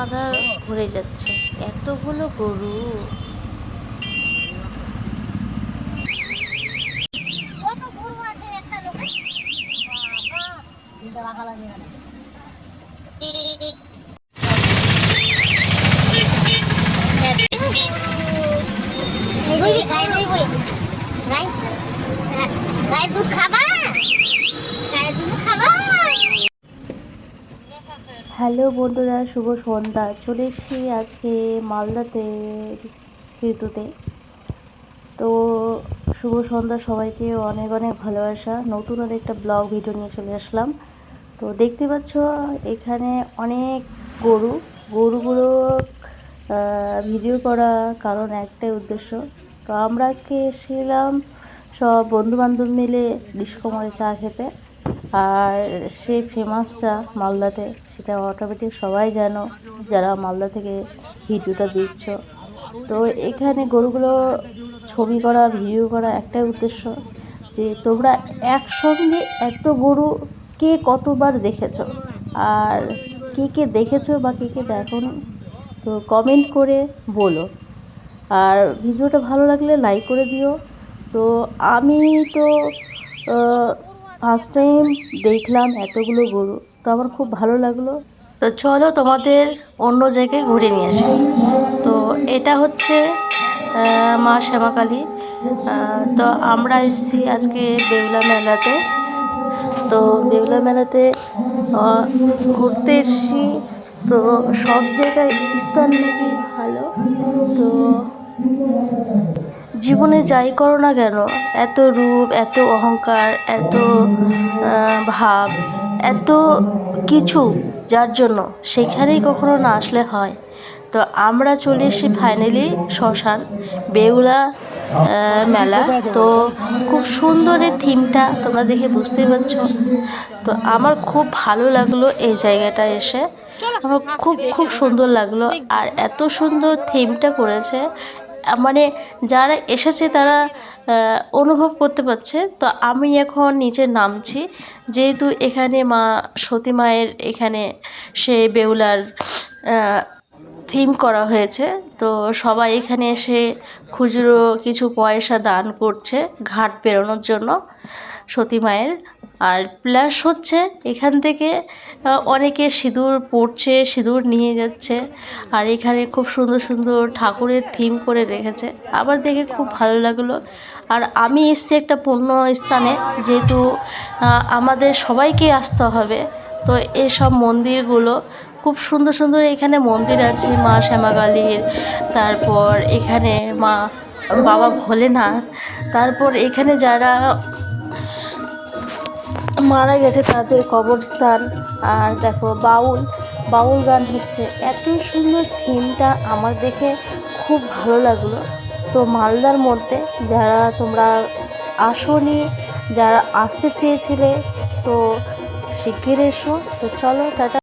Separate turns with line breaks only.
মাথা ঘুরে যাচ্ছে। এতগুলো গরু।
দুধ খাবা গায়ে দুধ খাবা
হ্যালো বন্ধুরা, শুভ সন্ধ্যা। চলে এসেছি আজকে মালদাতে ঋতুতে। তো শুভ সন্ধ্যা, সবাইকে অনেক অনেক ভালোবাসা। নতুন আর একটা ব্লগ ভিডিও নিয়ে চলে আসলাম। তো দেখতে পাচ্ছ, এখানে অনেক গরু। গরুগুলো ভিডিও করা কারণ একটাই উদ্দেশ্য। তো আমরা আজকে এসেছিলাম সব বন্ধু বান্ধব মিলে বিশ্বকুমারে চা খেতে। আর সেই ফেমাস চা মালদাতে, সেটা অটোমেটিক সবাই জানো, যারা মালদা থেকে ভিডিওটা দিচ্ছ তো এখানে গরুগুলো ছবি করা ভিডিও করা একটাই উদ্দেশ্য যে তোমরা একসঙ্গে এত গরু কে কতবার দেখেছ? আর কে কে দেখেছ বা কে কে দেখো তো কমেন্ট করে বলো। আর ভিডিওটা ভালো লাগলে লাইক করে দিও। তো আমি তো ফার্স্ট টাইম দেখলাম এতগুলো গরু, তো আমার খুব ভালো লাগল। তো চলো তোমাদের অন্য জায়গায় ঘুরে নিয়ে আসি। তো এটা হচ্ছে মা শ্যামাকালী। তো আমরা এসেছি আজকে বেউলা মেলাতে। তো বেউলা মেলাতে ঘুরতে এসেছি। তো সব জায়গায় স্থান নাকি ভালো? তো জীবনে যাই করো না কেন? এত রূপ এত অহংকার এত ভাব এত কিছু যার জন্য সেখানেই কখনো না আসলে হয়। তো আমরা চলে এসেছি ফাইনালি শ্মশান বেউলা মেলা। তো খুব সুন্দর এই থিমটা তোমরা দেখে বুঝতেই পারছ। তো আমার খুব ভালো লাগল এই জায়গাটা এসে। আমার খুব খুব সুন্দর লাগল। আর এত সুন্দর থিমটা করেছে। মানে যারা এসেছে তারা অনুভব করতে পারছে। তো আমি এখন নিচে নামছি। যেহেতু এখানে মা সতী মায়ের এখানে সে বেউলার থিম করা হয়েছে, তো সবাই এখানে এসে খুচরো কিছু পয়সা দান করছে ঘাট পেরোনোর জন্য। সতী মায়ের। আর প্লাস হচ্ছে এখান থেকে অনেকে সিঁদুর পড়ছে, সিঁদুর নিয়ে যাচ্ছে। আর এখানে খুব সুন্দর সুন্দর ঠাকুরের থিম করে রেখেছে। আমার দেখে খুব ভালো লাগল। আর আমি এসছি একটা পুণ্য স্থানে, যেহেতু আমাদের সবাইকে আসতে হবে। তো এসব মন্দিরগুলো খুব সুন্দর সুন্দর এখানে মন্দির আছে, মা শ্যামাকালীর। তারপর এখানে মা, বাবা ভোলেনাথ। তারপর এখানে যারা মারা গেছে তাদের কবরস্থান। আর দেখো, বাউল বাউল গান হচ্ছে। এত সুন্দর থিমটা আমার দেখে খুব ভালো লাগল। তো মালদার মধ্যে যারা তোমরা আসনি, যারা আসতে চেয়েছিলে, তো শিগগির এসো। তো চলো, টাটা।